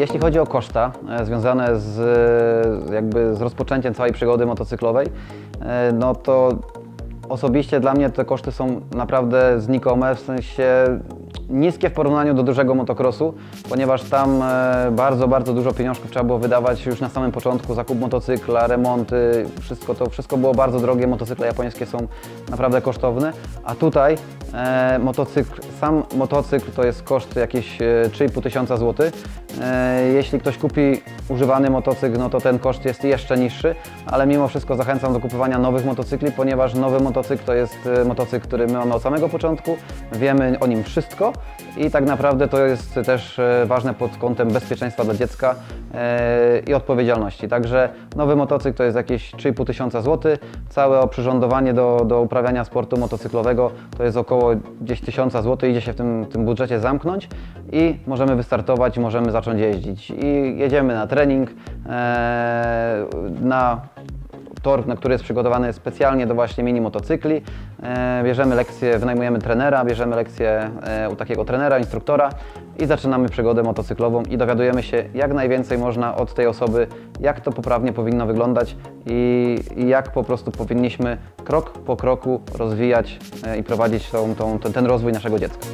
Jeśli chodzi o koszta e, związane z, e, jakby z rozpoczęciem całej przygody motocyklowej, e, no to osobiście dla mnie te koszty są naprawdę znikome, w sensie niskie w porównaniu do dużego motocrossu, ponieważ tam bardzo, bardzo dużo pieniążków trzeba było wydawać już na samym początku, zakup motocykla, remonty, wszystko to, wszystko było bardzo drogie, motocykle japońskie są naprawdę kosztowne, a tutaj motocykl, sam motocykl to jest koszt jakieś e, 3,5 tysiąca złotych. E, Jeśli ktoś kupi używany motocykl, no to ten koszt jest jeszcze niższy, ale mimo wszystko zachęcam do kupowania nowych motocykli, ponieważ nowy motocykl to jest e, motocykl, który my mamy od samego początku, wiemy o nim wszystko i tak naprawdę to jest też e, ważne pod kątem bezpieczeństwa dla dziecka i odpowiedzialności. Także nowy motocykl to jest jakieś 3,5 tysiąca złotych, całe oprzyrządowanie do, do uprawiania sportu motocyklowego to jest około gdzieś tysiąca złotych, idzie się w tym, tym budżecie zamknąć i możemy wystartować, możemy zacząć jeździć. I jedziemy na trening, e, na tor, na który jest przygotowany specjalnie do właśnie mini motocykli. E, bierzemy lekcje, wynajmujemy trenera, bierzemy lekcje e, u takiego trenera, instruktora i zaczynamy przygodę motocyklową i dowiadujemy się jak najwięcej można od tej osoby, jak to poprawnie powinno wyglądać i, jak po prostu powinniśmy krok po kroku rozwijać i prowadzić tą, tą, ten rozwój naszego dziecka.